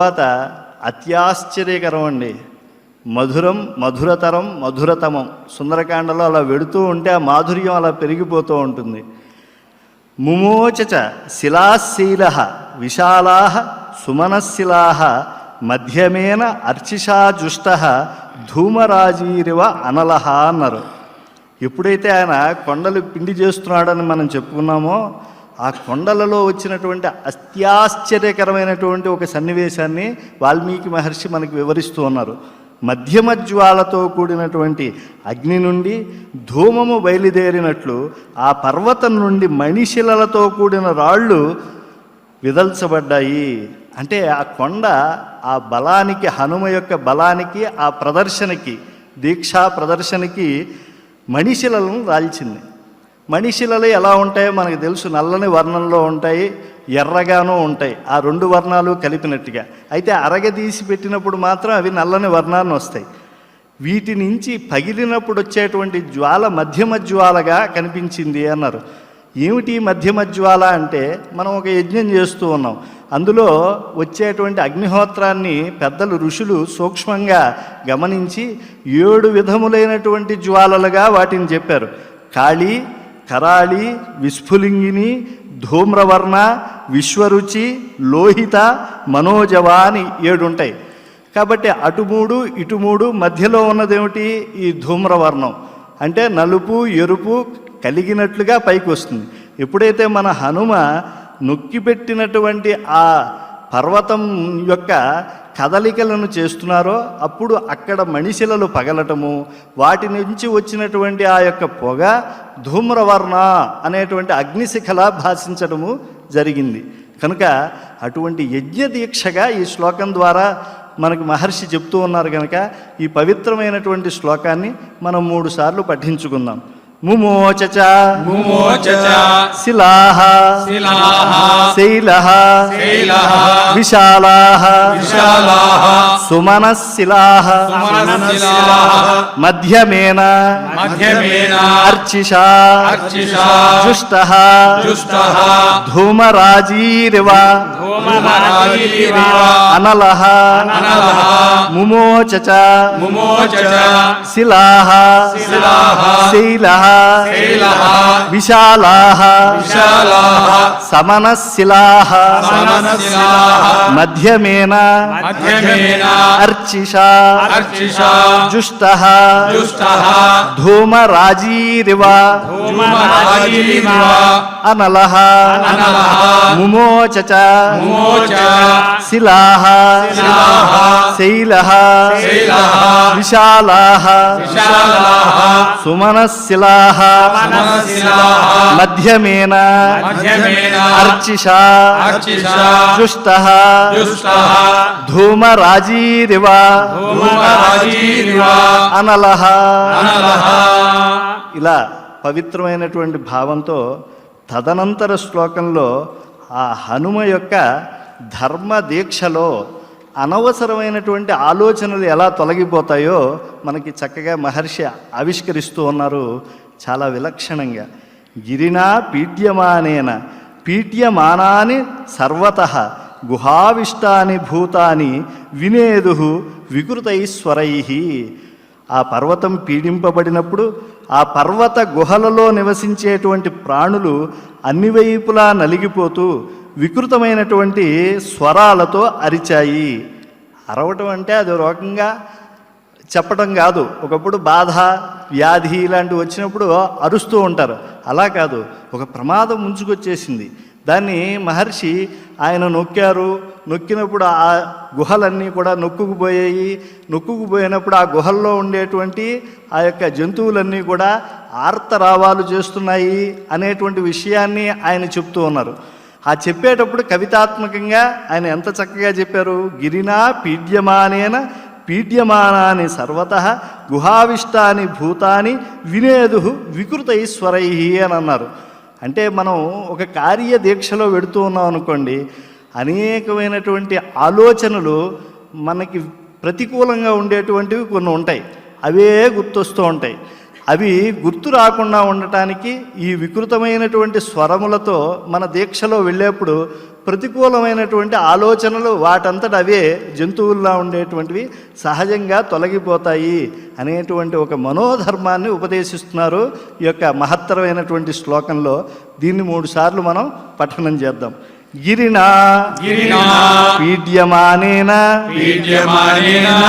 తర్వాత అత్యాశ్చర్యకరం అండి మధురం మధురతరం మధురతమం. సుందరకాండలో అలా వెడుతూ ఉంటే ఆ మాధుర్యం అలా పెరిగిపోతూ ఉంటుంది. ముమోచచ శిలాశీల విశాలా సుమనశిలా మధ్యమేన అర్చిషాజుష్ట ధూమరాజీరివ అనలహ అన్నారు. ఎప్పుడైతే ఆయన కొండలు పిండి చేస్తున్నాడని మనం చెప్పుకున్నామో ఆ కొండలలో వచ్చినటువంటి అత్యాశ్చర్యకరమైనటువంటి ఒక సన్నివేశాన్ని వాల్మీకి మహర్షి మనకు వివరిస్తూ ఉన్నారు. మధ్యమ జ్వాలతో కూడినటువంటి అగ్ని నుండి ధూమము బయలుదేరినట్లు ఆ పర్వతం నుండి మణిశిలలతో కూడిన రాళ్ళు విదల్చబడ్డాయి. అంటే ఆ కొండ ఆ బలానికి హనుమ యొక్క బలానికి ఆ ప్రదర్శనకి దీక్షా ప్రదర్శనకి మణిశిలలను రాల్చింది. మనిషిలలో ఎలా ఉంటాయో మనకు తెలుసు. నల్లని వర్ణంలో ఉంటాయి ఎర్రగానూ ఉంటాయి. ఆ రెండు వర్ణాలు కలిపినట్టుగా. అయితే అరగదీసి పెట్టినప్పుడు మాత్రం అవి నల్లని వర్ణాన్ని వస్తాయి. వీటి నుంచి పగిలినప్పుడు వచ్చేటువంటి జ్వాల మధ్యమ జ్వాలగా కనిపించింది అన్నారు. ఏమిటి మధ్యమ జ్వాల అంటే? మనం ఒక యజ్ఞం చేస్తూ ఉన్నాం. అందులో వచ్చేటువంటి అగ్నిహోత్రాన్ని పెద్దలు ఋషులు సూక్ష్మంగా గమనించి ఏడు విధములైనటువంటి జ్వాలలుగా వాటిని చెప్పారు. కాళీ కరాళి విస్ఫులింగిని ధూమ్రవర్ణ విశ్వరుచి లోహిత మనోజవ అని ఏడు ఉంటాయి కాబట్టి అటు మూడు ఇటు మూడు మధ్యలో ఉన్నదేమిటి? ఈ ధూమ్రవర్ణం. అంటే నలుపు ఎరుపు కలిగినట్లుగా పైకి వస్తుంది. ఎప్పుడైతే మన హనుమ నొక్కిపెట్టినటువంటి ఆ పర్వతం యొక్క కదలికలను చేస్తున్నారో అప్పుడు అక్కడ మణిశిలలు పగలటము వాటి నుంచి వచ్చినటువంటి ఆ యొక్క పొగ ధూమ్రవర్ణ అనేటువంటి అగ్నిశిఖల భాషించడము జరిగింది. కనుక అటువంటి యజ్ఞ దీక్షగా ఈ శ్లోకం ద్వారా మనకు మహర్షి చెప్తూ ఉన్నారు కనుక ఈ పవిత్రమైనటువంటి శ్లోకాన్ని మనం మూడు సార్లు పఠించుకుందాం. ముమోచచ ముమోచచ శిలాహ శిలాః శైలః శైలః విశాలాః విశాలాః సుమనశిలాః సుమనశిలాః మధ్యమేన మధ్యమేన అర్చిషా అర్చిషా జుష్టః జుష్టః ధూమరాజీరివ ధూమరాజీరివ అనలః అనలః ముమోచచ ముమోచచ శిలాః శిలాః శైలః శైలః విశాలాః సమనశిలాః మధ్యమేన అర్చిషా జుష్టః ధూమరాజీరివ అనలః ముమోచ శిలాః శిలాః శైలః శైలః విశాలాః విశాలాః సుమనశిలాః సమనశిలాః మధ్యమేన అర్చిషా జుష్టః ధూమరాజీరివ అనలః ఇలా పవిత్రమైనటువంటి భావంతో తదనంతర శ్లోకంలో ఆ హనుమ యొక్క ధర్మ దీక్షలో అనవసరమైనటువంటి ఆలోచనలు ఎలా తొలగిపోతాయో మనకి చక్కగా మహర్షి ఆవిష్కరిస్తూ ఉన్నారు చాలా విలక్షణంగా. గిరినా పీఠ్యమానేన పీఠ్యమానాని సర్వత గుహావిష్టాని భూతాని వినేదు వికృతైశ్వరై. ఆ పర్వతం పీడింపబడినప్పుడు ఆ పర్వత గుహలలో నివసించేటువంటి ప్రాణులు అన్ని వైపులా నలిగిపోతూ వికృతమైనటువంటి స్వరాలతో అరిచాయి. అరవటం అంటే అది రోగంగా చెప్పడం కాదు. ఒకప్పుడు బాధ వ్యాధి ఇలాంటివి వచ్చినప్పుడు అరుస్తూ ఉంటారు. అలా కాదు. ఒక ప్రమాదం ముంచుకొచ్చేసింది. దాన్ని మహర్షి ఆయన నొక్కారు. నొక్కినప్పుడు ఆ గుహలన్నీ కూడా నొక్కుకుపోయాయి. నొక్కుకుపోయినప్పుడు ఆ గుహల్లో ఉండేటువంటి ఆ యొక్క జంతువులన్నీ కూడా ఆర్తరావాలు చేస్తున్నాయి అనేటువంటి విషయాన్ని ఆయన చెప్తూ ఉన్నారు. ఆ చెప్పేటప్పుడు కవితాత్మకంగా ఆయన ఎంత చక్కగా చెప్పారు? గిరినా పీడ్యమానేన పీడ్యమానాని సర్వత గుహావిష్టాని భూతాని వినేదు వికృతైశ్వరై అని అన్నారు. అంటే మనం ఒక కార్య దీక్షలో వెడుతూ ఉన్నాం అనుకోండి అనేకమైనటువంటి ఆలోచనలు మనకి ప్రతికూలంగా ఉండేటువంటివి కొన్ని ఉంటాయి. అవే గుర్తొస్తూ ఉంటాయి. అవి గుర్తు రాకుండా ఉండటానికి ఈ వికృతమైనటువంటి స్వరములతో మన దీక్షలో వెళ్ళేప్పుడు ప్రతికూలమైనటువంటి ఆలోచనలు వాటంతట అవే జంతువుల్లా ఉండేటువంటివి సహజంగా తొలగిపోతాయి అనేటువంటి ఒక మనోధర్మాన్ని ఉపదేశిస్తున్నారు ఈ యొక్క మహత్తరమైనటువంటి శ్లోకంలో. దీన్ని మూడు సార్లు మనం పఠనం చేద్దాం. గిరినా గిరినా పీడ్యమానేన పీడ్యమానేన